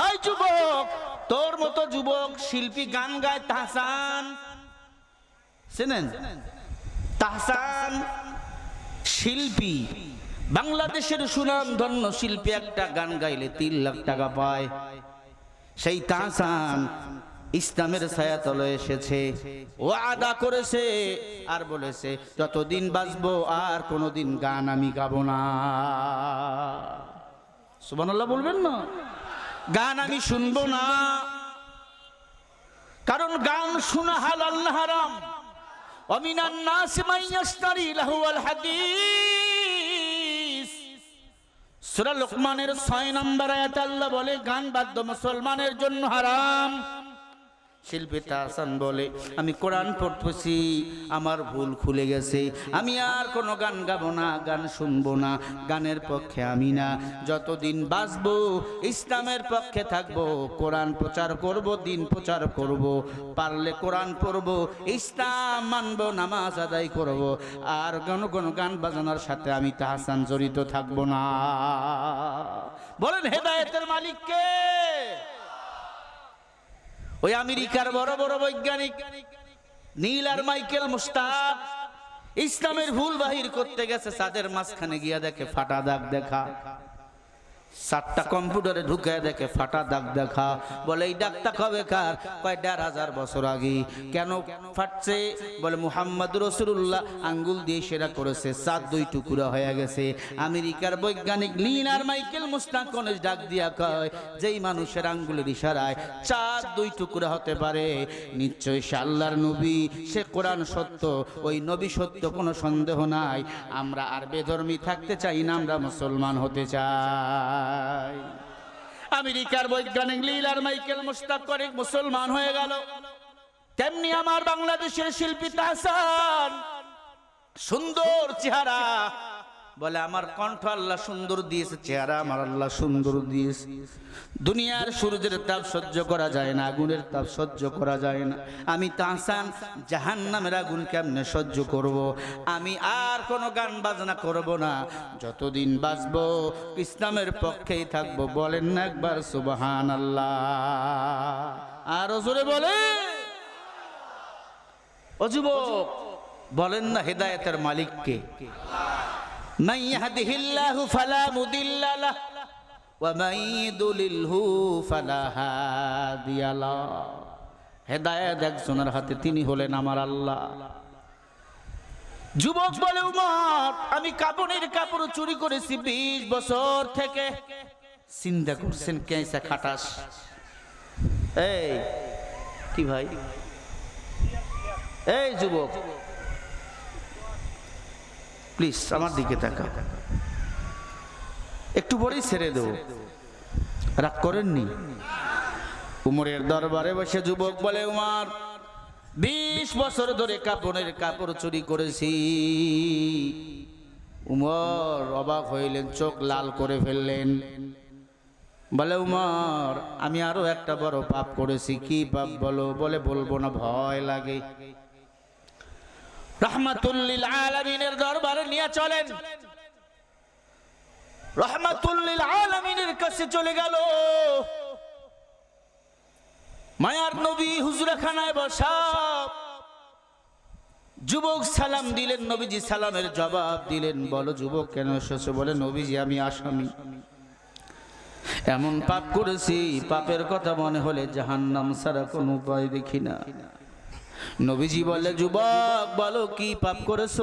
ওই যুবক, তোর মতো যুবক শিল্পী গান গায় তাহসান। শুনেন তাহসান শিল্পী, বাংলাদেশের সুনাম ধন্য শিল্পী একটা গান গাইলে তিন লাখ টাকা পায়। সেই তাহসান ইসলামের ছায়াতলে এসেছে ও আদা করেছে আর বলেছে, যতদিন বাঁচবো আর কোনোদিন গান আমি গাবো না। সুবহানাল্লাহ বলবেন না? গান আমি শুনব না। কারণ গান শুনা হালাল না হারাম। অমিনান নাস ইয়াশতারি লাহু আল হাদিস। সূরা লোকমানের 6 নম্বর আয়াত আল্লাহ বলে, গান বাদ্য মুসলমানের জন্য হারাম। শিল্পী তাহসান বলে, আমি কোরআন পড়তেছি, আমার ভুল খুলে গেছে। আমি আর কোনো গান গাবো না, গান শুনব না, গানের পক্ষে আমি না। যতদিন বাঁচবো, ইসলামের পক্ষে থাকব, কোরআন প্রচার করব, দিন প্রচার করব। পারলে কোরআন পড়ব, ইসলাম মানব, নামাজ আদায় করব। আর কোনো কোনো গান বাজানোর সাথে আমি তাহসান জড়িত থাকব না। বলেন, হেদায়েতের মালিককে। ওই আমেরিকার বড় বড় বৈজ্ঞানিক নীল আর মাইকেল মুস্তাক ইসলামের ভুল বাহির করতে গেছে, সাদের মাঝখানে গিয়া দেখে ফাটা দাগ দেখা। সাতটা কম্পিউটারে ঢুকে দেখে ফাটা দাগ দেখা। বলে, এই ডাকটা কবে কার? কয়, দেড় হাজার বছর আগে। কেন ফাটছে? বলে, মুহাম্মদ রসুল্লাহ আঙ্গুল দিয়ে সেরা করেছে সাত দুই টুকুরা হয়ে গেছে। আমেরিকার বৈজ্ঞানিক লিন আর মাইকেল মুস্তাক কলেজ ডাক দিয়া কয়, যেই মানুষের আঙ্গুলের ইশারায় চার দুই টুকরা হতে পারে, নিশ্চয় সে আল্লাহর নবী, সে কোরআন সত্য, ওই নবী সত্য কোনো সন্দেহ নাই। আমরা আর বেধর্মী থাকতে চাই না, আমরা মুসলমান হতে চাই। আমেরিকার বৈজ্ঞানিক লীল আর মাইকেল মুস্তাক করে মুসলমান হয়ে গেল। তেমনি আমার বাংলাদেশের শিল্পী তাহসান। সুন্দর চেহারা বলে, আমার কণ্ঠ আল্লাহ সুন্দর দিয়েছে, চেহারা আমার আল্লাহ সুন্দর দিয়েছে। দুনিয়ার সূর্যের তাপ সহ্য করা যায় না, আগুনের তাপ সহ্য করা যায় না। আমি তাহসান জাহান নামের আগুন কেমনে সহ্য করব। আমি আর কোনো গান বাজনা করব না। যতদিন বাঁচব, ইসলামের পক্ষেই থাকব। বলেন না একবার সুবহান আল্লাহ আরও জোরে বলে। যুবক, বলেন না হেদায়েতের মালিককে। من يهده الله فلا مضل له ومن يضلله فلا هادي له হেদায়েত একজনের হাতে তিনি হলেন আমার আল্লাহ যুবক বলে উমর আমি কাপড়ের কাপড় চুরি করেছি বিশ বছর থেকে চিন্তা করছেন কেসা খাটাস এই কি ভাই এই যুবক প্লিজ আমার দিকে তাকা একটু পরেই ছেড়ে দেবো। রাগ করেননি? উমরের দরবারে বসে যুবক বলে, উমার, বিশ বছর ধরে কাপড়ের কাপড় চুরি করেছি। উমর অবাক হইলেন, চোখ লাল করে ফেললেন। বলে, উমর, আমি আরও একটা বড় পাপ করেছি। কি পাপ বলো? বলে, বলব না, ভয় লাগে। রহমাতুল্লিল আলামিনের দরবারে নিয়ে চলেন। রহমাতুল্লিল আলামিনের কাছে চলে গেল। মায়ার নবী হুজরাখানায় বসা। যুবক সালাম দিলেন, নবীজি সালামের জবাব দিলেন, বলো যুবক কেন এসেছ? বলে, নবীজি, আমি আসামি। এমন পাপ করেছি, পাপের কথা মনে হলে জাহান্নাম ছাড়া কোনো উপায় দেখি না। নবীজি বলে, যুবক, বলো কি পাপ করেছ?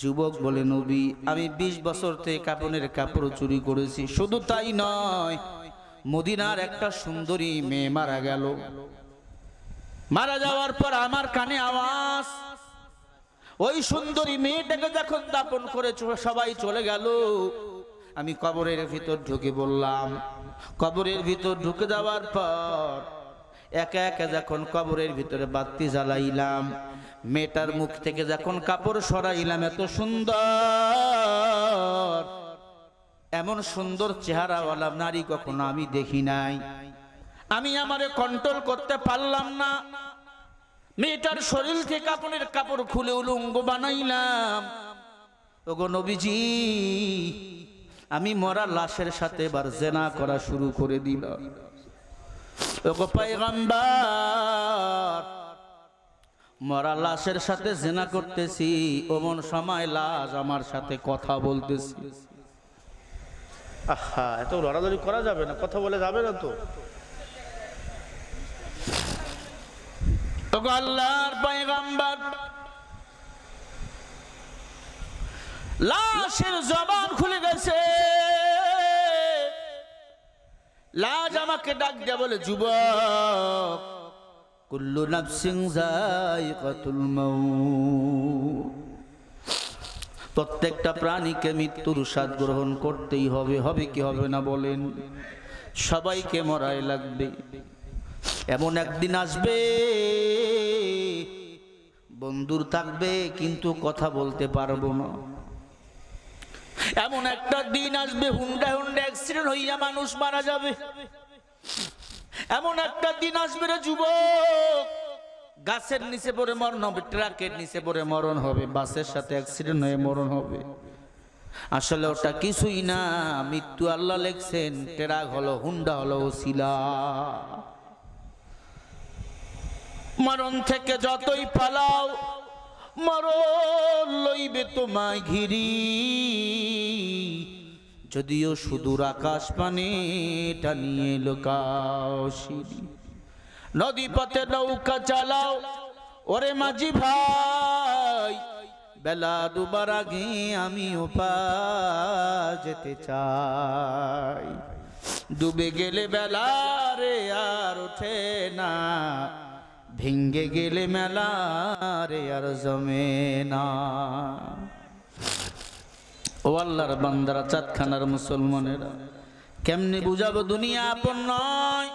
যুবক বলে, নবী, আমি ২০ বছর থেকে কাপড়ের কাপড় চুরি করেছি, শুধু তাই নয়, মদিনার একটা সুন্দরী মেয়ে মারা গেল। মারা যাওয়ার পর আমার কানে আওয়াজ, ওই সুন্দরী মেয়েটাকে যখন দাপন করে সবাই চলে গেল। আমি কবরের ভিতর ঢুকে বললাম, কবরের ভিতর ঢুকে যাওয়ার পর একা একা যখন কবরের ভিতরে বাতি জ্বালাইলাম, মেয়েটার মুখ থেকে যখন কাপড় সরাইলাম, এত সুন্দর। এমন সুন্দর চেহারাওয়ালা নারী কখনো আমি দেখি নাই। আমি আমারে কন্ট্রোল করতে পারলাম না। মেয়েটার শরীর থেকে কাপড়ের কাপড় খুলে উলঙ্গ বানাইলাম। ওগো নবীজি, আমি মরা লাশের সাথে এবার জেনা করা শুরু করে দিলাম। ওগো পাইগাম্বার মরা লাশের সাথে জেনা করতেছি ওমন সময় লাশ আমার সাথে কথা বলতেছি। আহা এত করা যাবে না কথা বলে যাবে না তো। আল্লাহর লাশের জবান খুলে গেছে। লাজ আমাকে ডাক দেয়া বলে, যুবক, কুল্লু নাফসিং যায়িকাতুল মাউত। প্রত্যেকটা প্রাণীকে মৃত্যুর স্বাদ গ্রহণ করতেই হবে হবে কি হবে না বলেন? সবাইকে মরাই লাগবে। এমন একদিন আসবে, বন্ধুর থাকবে, কিন্তু কথা বলতে পারব না। এমন একটা দিন আসবে হুন্ডা হুন্ডা অ্যাক্সিডেন্ট হইয়া মানুষ মারা যাবে। এমন একটা দিন আসবে রে যুবক। গাছের নিচে পড়ে মরণ হবে, ট্রাকের নিচে পড়ে মরণ হবে, বাসের সাথে অ্যাক্সিডেন্ট হয়ে মরণ হবে। আসলে ওটা কিছুই না, মৃত্যু আল্লাহ লেখছেন, ট্রাক হলো, হুন্ডা হলো শিলা মরণ থেকে যতই পালাও মরণ লইবে তোমায় ঘিরি। যদিও সুদূর আকাশ পানে টানিয়ে সিঁড়ি নদী পথে নৌকা চালাও, ওরে মাঝি ভাই। বেলা দুবার আগে আমি ওপা যেতে চাই। ডুবে গেলে বেলা রে আর ওঠে না। ভেঙ্গে গেলে মেলা রে আর জমে না। ও আল্লাহর বান্দারা, চাঁদখানার মুসলমানেরা, কেমনে বুঝাবো দুনিয়া আপন নয়?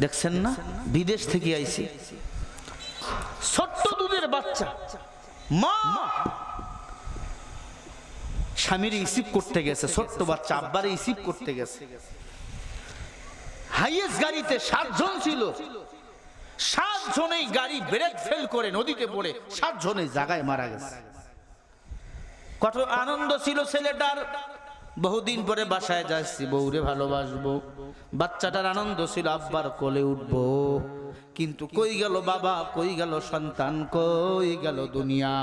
দেখছেন না? বিদেশ থেকে আইছি। ছোট্ট দুধের বাচ্চা। মা! স্বামীর রিসিভ করতে গেছে, ছোট্ট বাচ্চা, আব্বারে রিসিভ করতে গেছে। হাইয়েস্ট গাড়িতে সাতজন ছিল। সাত জনেই গাড়ি ব্রেক ফেল করে নদীতে পড়ে সাত জনেই জায়গায় মারা গেছে। কত আনন্দ ছিল ছেলেটার। বহুদিন পরে বাসায় যাচ্ছি, বউরে ভালোবাসবো। বাচ্চাটার আনন্দ ছিল, আব্বার কোলে উঠবো। কিন্তু কই গেল বাবা, কই গেল সন্তান, কই গেল দুনিয়া।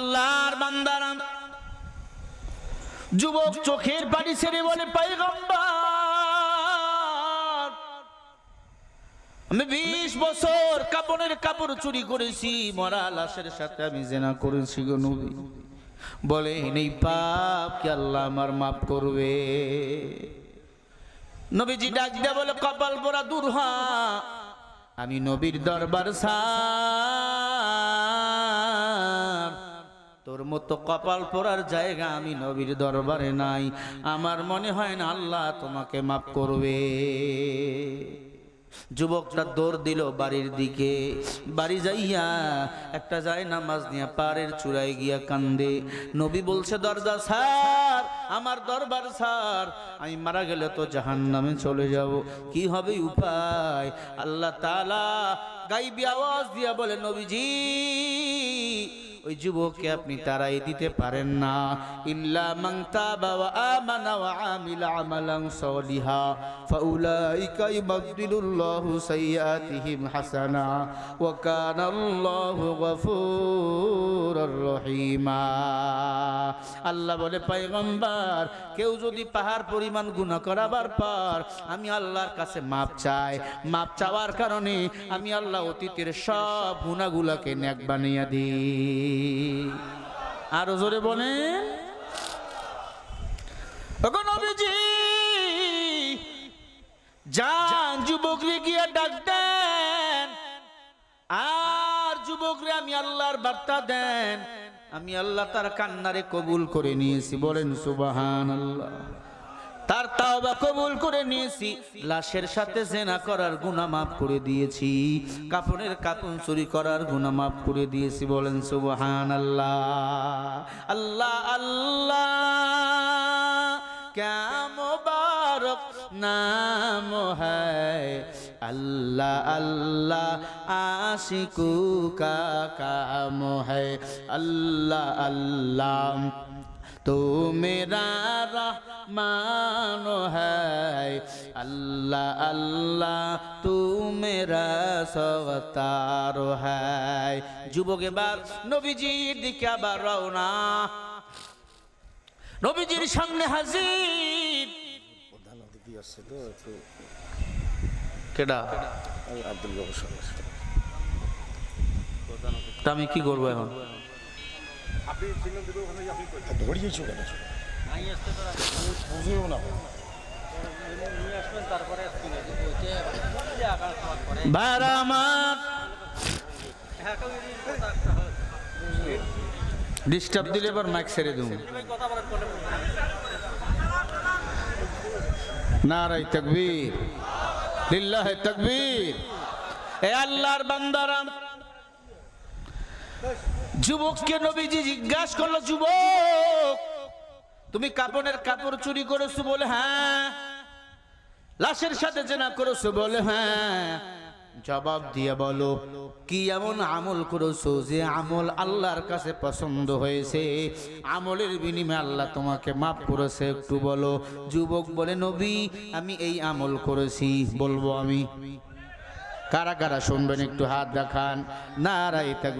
আল্লাহর বান্দারা যুবক চোখের পানি ছেড়ে বলে, পাইগম্বার, আমি বিশ বছর কাপড়ের কাপড় চুরি করেছি মরা লাশের সাথে আমি জেনা করেছি গো নবী। বলে, এই পাপ কি আল্লাহ আমার মাফ করবে? নবীজি ডাক দেয়া বলে, কপাল পোড়া দূর হ আমি নবীর দরবার সার তোর মতো কপাল পরার জায়গা আমি নবীর দরবারে নাই। আমার মনে হয় না আল্লাহ তোমাকে মাফ করবে। যুবকটা দৌড় দিল বাড়ির দিকে। বাড়ি যাইয়া একটা যায় নামাজ নিয়ে পাড়ের চূড়ায় গিয়া কান্দে। নবী বলছে, দরজা স্যার আমার দরবার স্যার আমি মারা গেলে তো জাহান নামে চলে যাব। কি হবে উপায়? আল্লাহ তালা গাইবি আওয়াজ দিয়া বলে, নবীজি ওই যুবককে আপনি তারাই দিতে পারেন না। ইল্লা মান তাবা ওয়া আমানা ওয়া আমিলা আমালান সলিহা, ফাউলাইকা ইউবাদদিলুল্লাহু সাইয়্যাতিহিম হাসানা, ওয়া কানা আল্লাহু গফুরুর রহিমা। আল্লাহ বলে পয়গম্বর কেউ যদি পাহাড় পরিমাণ গুনাহ করাবার পর আমি আল্লাহর কাছে মাপ চাই, মাপ চাওয়ার কারণে আমি আল্লাহ অতীতের সব গুনাহগুলোকে নেক বানিয়ে দিই। আরও জোরে বলেন। নবীজি, যান যুবকরে গিয়ে ডাক দেন। আর যুবকরে আমি আল্লাহর বার্তা দেন। আমি আল্লাহ তার কান্নারে কবুল করে নিয়েছি, বলেন সুবাহান আল্লাহ তাওবা কবুল করে নিয়েছি লাশের সাথে জেনা করার গুনাহ মাফ করে দিয়েছি কাপড়ের কাপড় চুরি করার গুনাহ মাফ করে দিয়েছি বলেন সুবহান আল্লাহ আল্লাহ আল্লাহ क्या मुबारक नाम है अल्लाह अल्लाह आशिकू का काम है अल्लाह अल्लाह তোমেরা মান হাই আল্লাহ আল্লাহ তুমেরা সবতার হ্যায়। যুবক এবার নবীজির দিকে আবার রওনা। নবীজির সামনে হাজির। আমি কি করব এখন? ধরিয়েছো কেন? বুঝেও না। ডিস্টার্ব দিলে এবার মাইক ছেড়ে দেবো। নারাই তকবীর। লিল্লাহ তকবীর। এ আল্লাহর বান্দারা যুবককে নবীজি জিজ্ঞাসা করল, যুবক, তুমি কাপড়ের কাপড় চুরি করেছ বলে? হ্যাঁ। লাশের সাথে জেনা করেছ বলে? হ্যাঁ। জবাব দিয়ে বলো, কি এমন আমল করেছ যে আমল আল্লাহর কাছে পছন্দ হয়েছে? আমলের বিনিময়ে আল্লাহ তোমাকে মাফ করেছে, একটু বলো। যুবক বলে, নবী, আমি এই আমল করেছি। বলব আমি। কারা কারা শুনবেন, একটু হাত দেখান। নারাই থাকবে